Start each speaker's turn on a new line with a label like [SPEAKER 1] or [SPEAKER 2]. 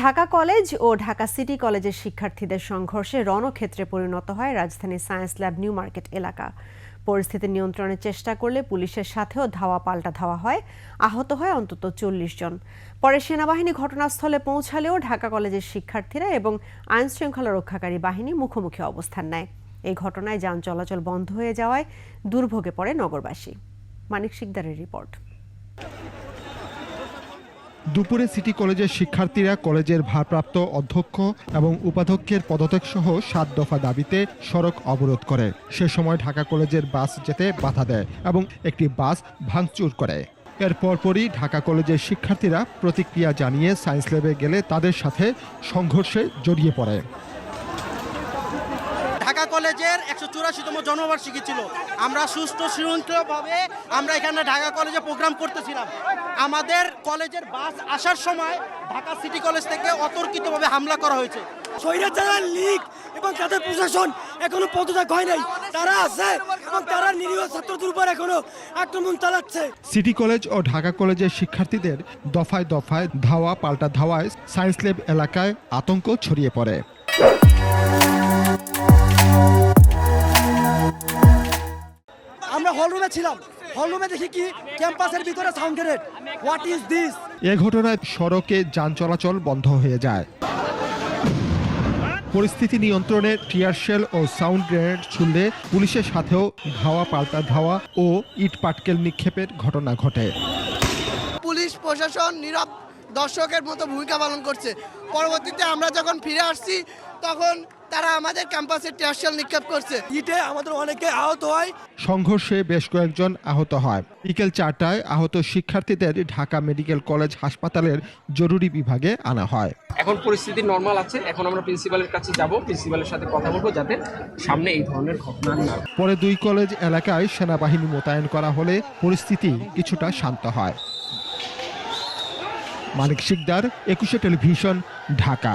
[SPEAKER 1] Dhaka college ও Dhaka city কলেজের শিক্ষার্থীদের সংঘর্ষে রণক্ষেত্রে পরিণত হয় রাজধানীর সায়েন্স ল্যাব নিউ মার্কেট এলাকা। পরিস্থিতি নিয়ন্ত্রণের চেষ্টা করলে পুলিশের সাথেও ধাওয়া পাল্টা ধাওয়া হয়, আহত হয় অন্তত চল্লিশ জন। পরে সেনাবাহিনী ঘটনাস্থলে পৌঁছালেও ঢাকা কলেজের শিক্ষার্থীরা এবং আইন শৃঙ্খলা রক্ষাকারী বাহিনী মুখোমুখি অবস্থান নেয়। এই ঘটনায় যান চলাচল বন্ধ হয়ে যাওয়ায় দুর্ভোগে পড়ে নগরবাসী। মানিক শিকদারের রিপোর্ট।
[SPEAKER 2] দুপুরে সিটি কলেজের শিক্ষার্থীরা কলেজের ভারপ্রাপ্ত অধ্যক্ষ এবং উপাধ্যক্ষের পদত্যাগ সহ সাত দফা দাবিতে সড়ক অবরোধ করে। সে সময় ঢাকা কলেজের বাস যেতে বাধা দেয় এবং একটি বাস ভাঙচুর করে। এর পরপরই ঢাকা কলেজের শিক্ষার্থীরা প্রতিক্রিয়া জানিয়ে সায়েন্স ল্যাবে গেলে তাদের সাথে সংঘর্ষে জড়িয়ে পড়ে।
[SPEAKER 3] ঢাকা কলেজের একশো চুরাশিতম জন্মবার্ষিকী ছিল। আমরা সুষ্ঠু শৃঙ্খলভাবে আমরা এখানে ঢাকা কলেজে প্রোগ্রাম করতেছিলাম। আমাদের কলেজের বাস আসার সময় ঢাকা সিটি কলেজ থেকে অতর্কিতভাবে হামলা করা হয়েছে।
[SPEAKER 4] স্বৈরাচার লীগ এবং তাদের প্রশাসন এখনও পদত্যাগ হয় নাই। তারা আছে এবং তারা নিরীহ ছাত্রদের উপর এখনও আক্রমণ চালাচ্ছে।
[SPEAKER 2] সিটি কলেজ ও ঢাকা কলেজের শিক্ষার্থীদের দফায় দফায় ধাওয়া পাল্টা ধাওয়ায় সায়েন্স ল্যাব এলাকায় আতঙ্ক ছড়িয়ে পড়ে।
[SPEAKER 4] ছিলাম হলরুমে দেখি কি ক্যাম্পাসের ভিতরে sound grenade what is this
[SPEAKER 2] এ ঘটনায় সড়কে যান চলাচল বন্ধ হয়ে যায়। পরিস্থিতি নিয়ন্ত্রণে টিয়ারশেল ও সাউন্ড গ্রেনেড ছুড়লে পুলিশের সাথেও ধাওয়া পাল্টা ধাওয়া ও ইট পাটকেল নিক্ষেপের ঘটনা ঘটে।
[SPEAKER 5] পুলিশ প্রশাসন নীরব দর্শকের মতো ভূমিকা পালন করছে। পরবর্তীতে আমরা যখন ফিরে আসছি তখন তারা আমাদের ক্যাম্পাসে টিয়ারশেল নিক্ষেপ করছে।
[SPEAKER 4] ইটে আমাদের অনেকে আহত হয়।
[SPEAKER 2] সংঘর্ষে বেশ কয়েকজন আহত হয়। বিকেল চারটায় আহত শিক্ষার্থীদের ঢাকা মেডিকেল কলেজ হাসপাতালের জরুরি বিভাগে আনা হয়।
[SPEAKER 6] এখন পরিস্থিতি নর্মাল আছে। এখন আমরা প্রিন্সিপালের কাছে যাব। প্রিন্সিপালের সাথে কথা বলব যাতে সামনে এই ধরনের ঘটনা না।
[SPEAKER 2] পরে দুই কলেজ এলাকায় সেনাবাহিনী মোতায়েন করা হলে পরিস্থিতি কিছুটা শান্ত হয়। মানিক শিকদার একুশে টেলিভিশন ঢাকা।